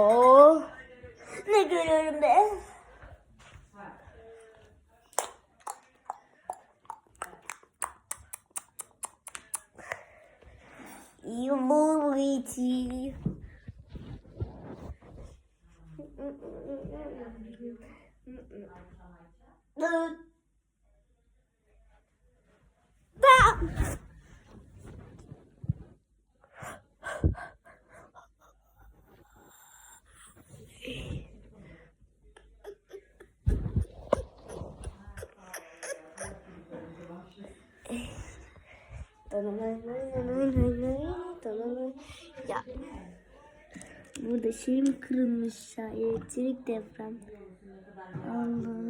Oo. Ne görüyorum ben? Yumuriti. Bak. Ya. Burada şeyim kırılmış ya. Elektrik deprem. Allah.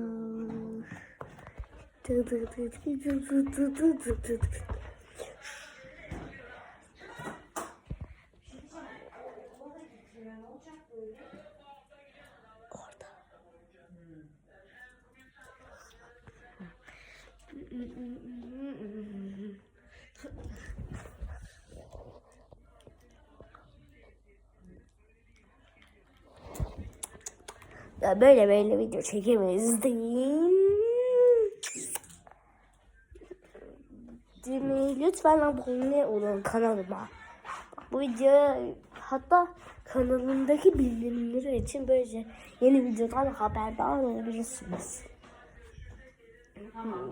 Orada. Ya böyle böyle video çekemeyiz mi? Lütfen abone olun kanalıma. Bu video hatta kanalımdaki bildirimleri için böylece yeni videodan haberdar olabilirsiniz.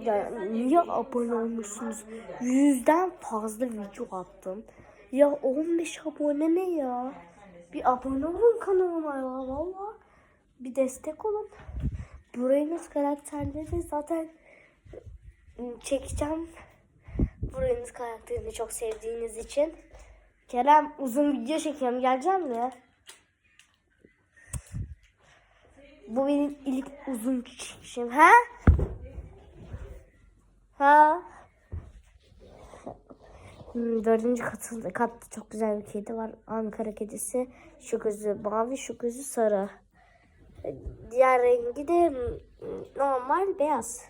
Ya niye abone olmuşsunuz? Yüzden fazla video attım. Ya 15 abone ne ya? Bir abone olun kanalıma ya valla. Bir destek olun. Burayınız karakterleri zaten ıı, çekeceğim. Burayınız karakterini çok sevdiğiniz için. Kerem uzun video çekiyorum. Gelecek mi? Bu benim ilk uzun çekişim. Ha? Ha? Hmm, Dördüncü katında katta çok güzel bir kedi var. Ankara kedisi. Şu gözü mavi, şu gözü sarı. Diğer rengi de mm, normal beyaz.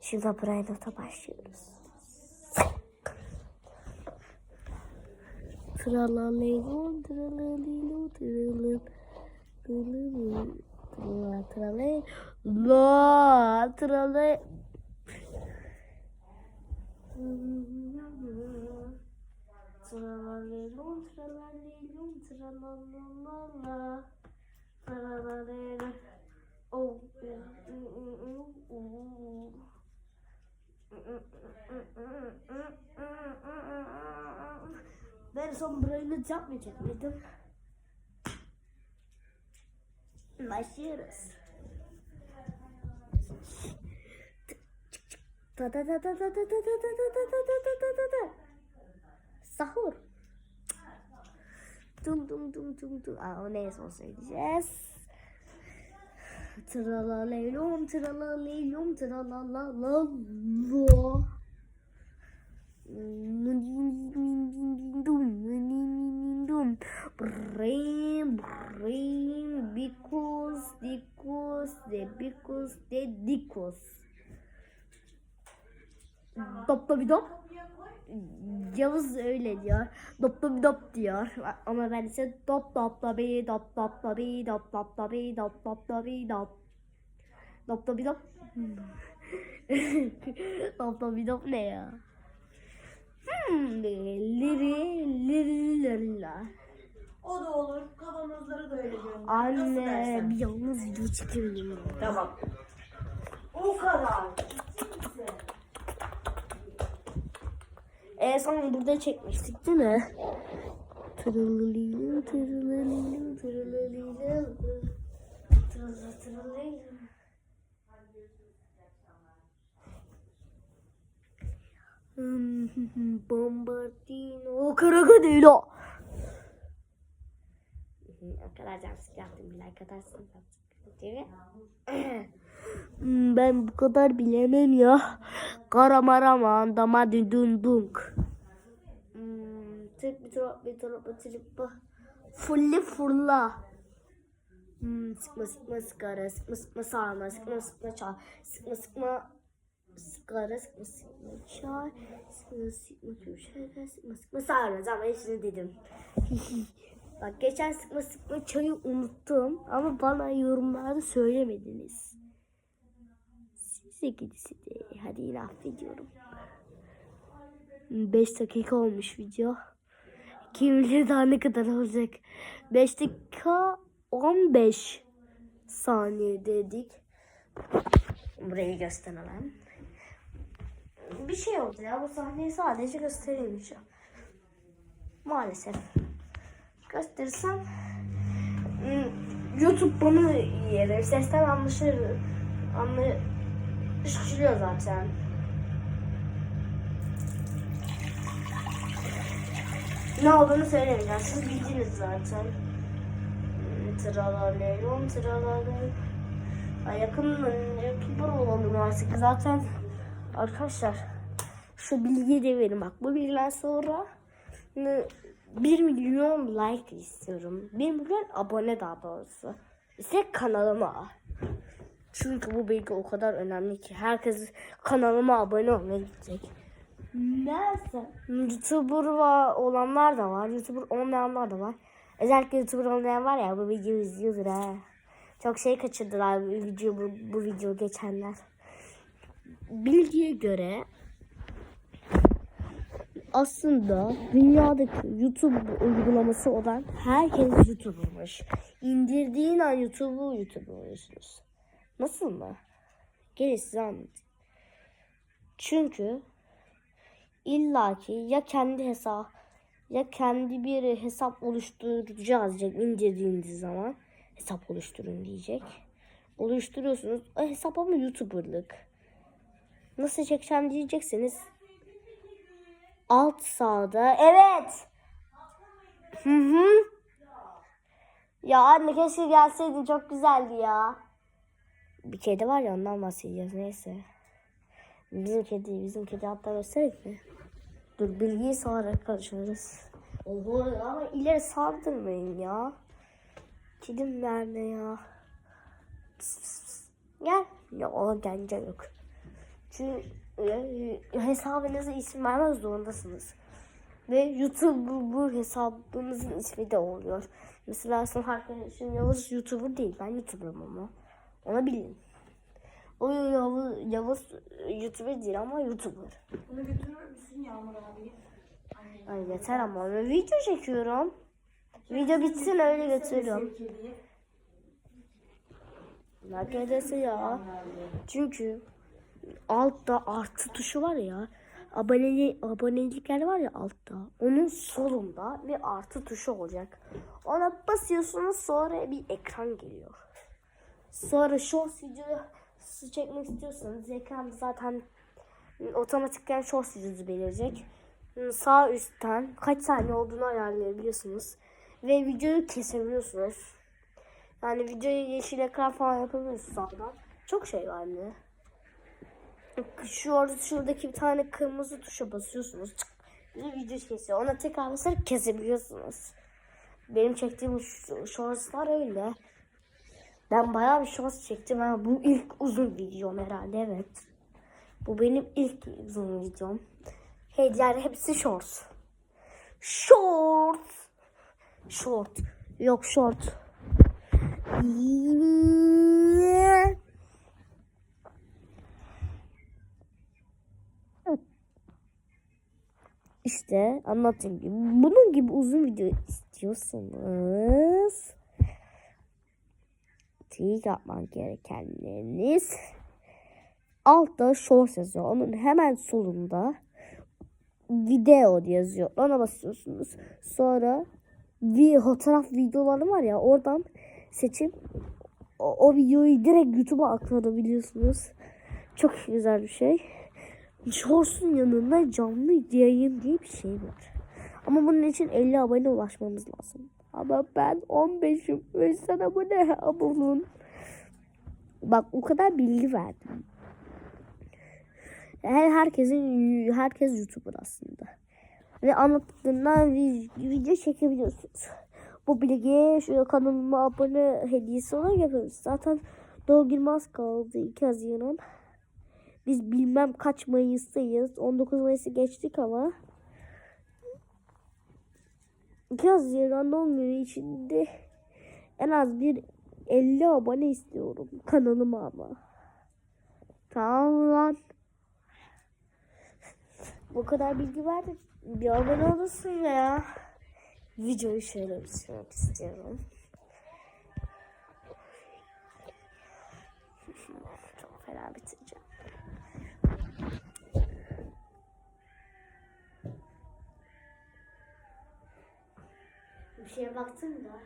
Şimdi Brainot'a başlıyoruz. Tralalelo, tralalelo, tralalelo, tralalelo, tralalelo, la, tralalelo. Tralalelo, tralalelo. Tralalelo. Ben son burayı yapmayacak mıydım? Başlıyoruz. Da da da da da da da da da da da da da da da da. Sahur. Dum dum dum dum dum. Aa, o neyse onu söyleyeceğiz. Tralaleylum tralaleylum tralalala. Brain, brain, because, because, the because, the dikos. Dop bir dop. Yavuz öyle diyor. Dop dop dop diyor. Ama ben ise dop dop da bi dop dop da bi dop dop da bi dop dop da bi dop. Dop da bi dop. dop da bi dop ne ya? O da olur. Kavanozları da öyle gönder. Anne bir yalnız video çekelim. Tamam. O kadar. Ciddi misin? E son burada çekmiştik değil mi? Tırılılıylı, tırılılıylı, tırılılıylı. Tırılı, tırılıylı. Hmm, Bombardino Crocodilo. Arkadaşlar yaptım bir like atarsınız. Değil mi? Ben bu kadar bilemem ya. Karamaraman dama dün dunk. Tık bir trop bir trop bir trop. Fulli furla. Hmm, sıkma sıkma sıkara, sıkma sıkma sarma, sıkma sıkma çay, sıkma sıkma sıkara, sıkma sıkma çay, sıkma sıkma çay, sıkma sıkma sarma. Zaten hepsini dedim. Bak geçen sıkma sıkma çayı unuttum ama bana yorumlarda söylemediniz. Size gidisi de hadi yine affediyorum. 5 dakika olmuş video. Kim bilir daha ne kadar olacak. 5 dakika 15 saniye dedik. Burayı gösterelim. Bir şey oldu ya bu sahneyi sadece gösteremeyeceğim. Maalesef. Gösterirsem hmm, YouTube bunu yer. Sesten anlaşır. Anlaşılıyor zaten. Ne olduğunu söylemeyeceğim. Siz bildiniz zaten. Hmm, tralaleyron. Ay yakın YouTuber olalım artık. Zaten arkadaşlar şu bilgiyi de verin. Bak bu bilgiden sonra 1 milyon like istiyorum. 1 milyon abone daha doğrusu. İşte kanalıma. Çünkü bu bilgi o kadar önemli ki herkes kanalıma abone olmaya gidecek. Neyse. YouTuber olanlar da var. YouTuber olmayanlar da var. Özellikle YouTuber olmayan var ya bu videoyu izliyordur ha. Çok şey kaçırdılar bu video bu, bu video geçenler. Bilgiye göre aslında dünyadaki YouTube uygulaması olan herkes YouTuber'mış. İndirdiğin an YouTube'u YouTuber'mışsınız. Nasıl mı? Gelin size anlatayım. Çünkü illaki ya kendi hesap ya kendi bir hesap oluşturacağız diyecek indirdiğiniz zaman hesap oluşturun diyecek. Oluşturuyorsunuz. O hesap ama YouTuber'lık. Nasıl çekeceğim diyeceksiniz. Alt sağda. Evet. Hı hı. Ya anne keşke gelseydin çok güzeldi ya. Bir kedi var ya ondan bahsediyoruz neyse. Bizim kedi, bizim kedi hatta göstereyim mi? Dur bilgiyi sonra konuşuruz. Oho ama ileri saldırmayın ya. Kedim nerede ya? Pıs pıs pıs. Gel. Ya o gence yok. Çünkü e, hesabınıza isim vermek zorundasınız. Ve YouTube bu, bu hesabınızın ismi de oluyor. Mesela son arkadaşım Yavuz YouTuber değil. Ben YouTuber'ım ama. Onu bilin. O Yavuz, Yavuz YouTuber değil ama YouTuber. Bunu götürür müsün Yağmur abi? Ay yeter ama ben video çekiyorum. Video bitsin öyle götürüyorum. Neredeyse ya. Çünkü altta artı tuşu var ya. Aboneli, abonelikler var ya altta. Onun solunda bir artı tuşu olacak. Ona basıyorsunuz sonra bir ekran geliyor. Sonra shorts videosu çekmek istiyorsanız ekran zaten otomatikten shorts videosu belirecek. Sağ üstten kaç saniye olduğunu ayarlayabiliyorsunuz. Ve videoyu kesebiliyorsunuz. Yani videoyu yeşil ekran falan yapabiliyorsunuz sağdan. Çok şey var yani. Şu şuradaki bir tane kırmızı tuşa basıyorsunuz. Çık. Video kesiyor. Ona tekrar basarak kesebiliyorsunuz. Benim çektiğim ş- shortslar öyle. Ben bayağı bir shorts çektim ama bu ilk uzun videom herhalde evet. Bu benim ilk uzun videom. Hediyeler hepsi shorts. Short. Short. Yok short. İşte anlattığım gibi. Bunun gibi uzun video istiyorsanız tek yapman gerekenleriniz altta short yazıyor. Onun hemen solunda video yazıyor. Ona basıyorsunuz. Sonra bir fotoğraf videoları var ya oradan seçip o, o videoyu direkt YouTube'a aktarabiliyorsunuz. Çok güzel bir şey. Shorts'un yanında canlı yayın diye bir şey var. Ama bunun için 50 abone ulaşmamız lazım. Ama ben 15'im ve sana bu ne abonun. Bak o kadar bilgi verdim. Her herkesin herkes YouTuber aslında. Ve anlattıklarından vi- video çekebiliyorsunuz. Bu bilgiye şu kanalıma abone hediyesi olarak yapıyoruz. Zaten doğum günüm az kaldı 2 Haziran. Biz bilmem kaç Mayıs'tayız. 19 Mayıs'ı geçtik ama. 2 Haziran doğum günü içinde en az bir 50 abone istiyorum kanalıma ama. Tamam lan. Bu kadar bilgi verdim. Bir abone olursun ya. Videoyu şöyle bitirmek istiyorum. Çok fena bitireceğim. Bir şeye baktın da.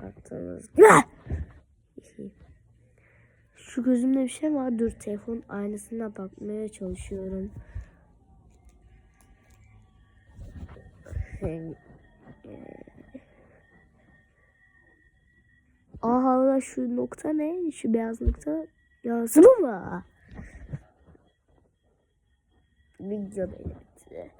Kalktığınız Şu gözümde bir şey var. Dur telefon aynasına bakmaya çalışıyorum. Şey, Aha şu nokta ne? Şu beyaz nokta yazılı mı? Video belirtti.